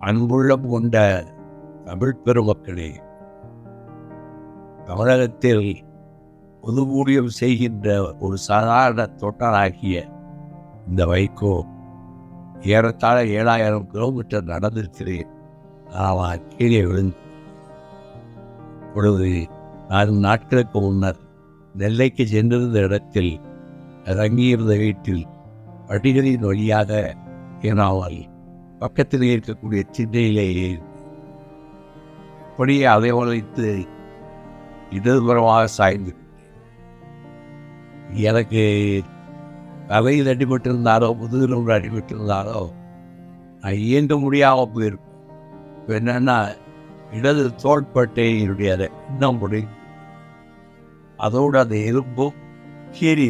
அன்புள்ளம் கொண்ட தமிழ் பெருமக்களே தமிழகத்தில் பொதுமூலியம் செய்கின்ற ஒரு சாதாரண தொட்டராகிய இந்த வைகோ ஏறத்தாழ ஏழாயிரம் கிலோமீட்டர் நடந்திருக்கிறேன். ஆனால் கீழே விழுந்து பொழுது நான்கு நாட்களுக்கு முன்னர் நெல்லைக்கு சென்றிருந்த இடத்தில் இறங்கியிருந்த வீட்டில் படிகளின் வழியாக ஏனாவால் பக்கத்தில் இருக்கக்கூடிய சிந்தையிலேயே அப்படியே அதை உழைத்து இடதுபுறமாக சாய்ந்து எனக்கு தலையில் அடிபட்டிருந்தாலோ முதுகில் ஒன்று அடிபட்டிருந்தாலோ நான் இயங்க முடியாமல் போயிருப்பேன் இப்போ என்னன்னா இடது தோள்பட்டையினுடைய அதை இன்னும் முடி அதோடு அந்த எலும்பும் கீறி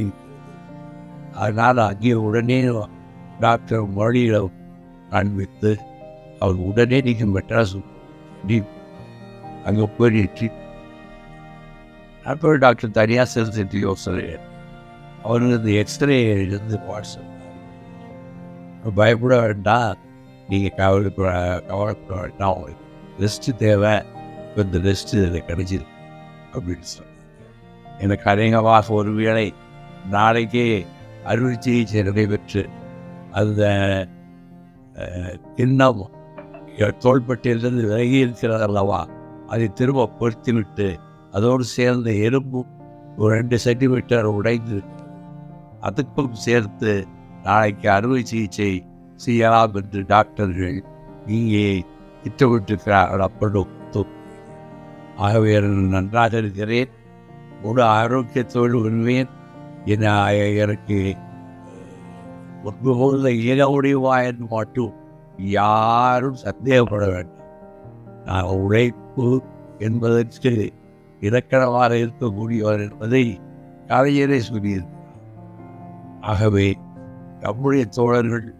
அதனால் அங்கே உடனே டாக்டர் மொழியிடம் காண்பித்து அவர் உடனே நீங்கள் மெட்ராஸ் நீ அங்கே போயிட்டு அப்புறம் டாக்டர் தனியாக செலுத்திட்டு யோசனை அவருக்கு இந்த எக்ஸ்ரே இருந்து வாட்ஸ்அப் பயப்பட வேண்டாம். நீங்கள் கவலைப்பட கவலைப்பட வேண்டாம். உங்களுக்கு ரெஸ்ட்டு தேவை. இப்போ இந்த ரெஸ்ட்டு எனக்கு கிடைச்சிது அப்படின்னு சொன்னாங்க எனக்கு அநேகமாக ஒரு வேளை நாளைக்கே அறுவை சிகிச்சை நடைபெற்று அந்த இன்னும் தோள்பட்டியிலிருந்து விலகி இருக்கிறது அல்லவா அதை திரும்ப பொருத்திவிட்டு அதோடு சேர்ந்த எறும்பும் ஒரு ரெண்டு சென்டிமீட்டர் உடைந்து அதுக்கும் சேர்த்து நாளைக்கு அறுவை சிகிச்சை செய்யலாம் என்று டாக்டர்கள் இங்கே திட்டமிட்டிருக்கிறார்கள். அப்படும் ஆகவே நான் நன்றாக இருக்கிறேன். முழு ஆரோக்கியத்தோடு வருவேன் என எனக்கு முன்பு போல இயலமுடியுமா என்று மட்டும் யாரும் சந்தேகப்பட வேண்டும். நான் உழைப்பு என்பதற்கு இலக்கணமாக இருக்கக்கூடியவர் என்பதை கலைஞரே சொல்லியிருக்கிறார். ஆகவே நம்முடைய தோழர்கள்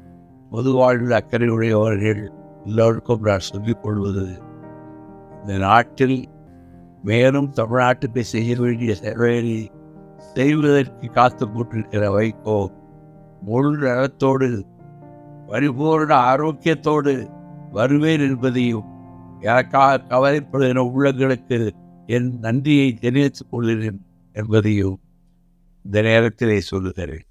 பொது வாழ்வில் அக்கறை உடையவர்கள் எல்லோருக்கும் நான் சொல்லிக் கொள்வது இந்த நாட்டில் மேலும் தமிழ்நாட்டுக்கு செய்ய வேண்டிய சேவையை செய்வதற்கு காத்து கொண்டிருக்கிற வைகோ முழு நலத்தோடு பரிபூர்ண ஆரோக்கியத்தோடு வருவேன் என்பதையும் எனக்காக கவலைப்படுகிற உள்ளங்களுக்கு என் நன்றியை தெரிவித்துக் கொள்கிறேன் என்பதையும் இந்த நேரத்திலே சொல்லுகிறேன்.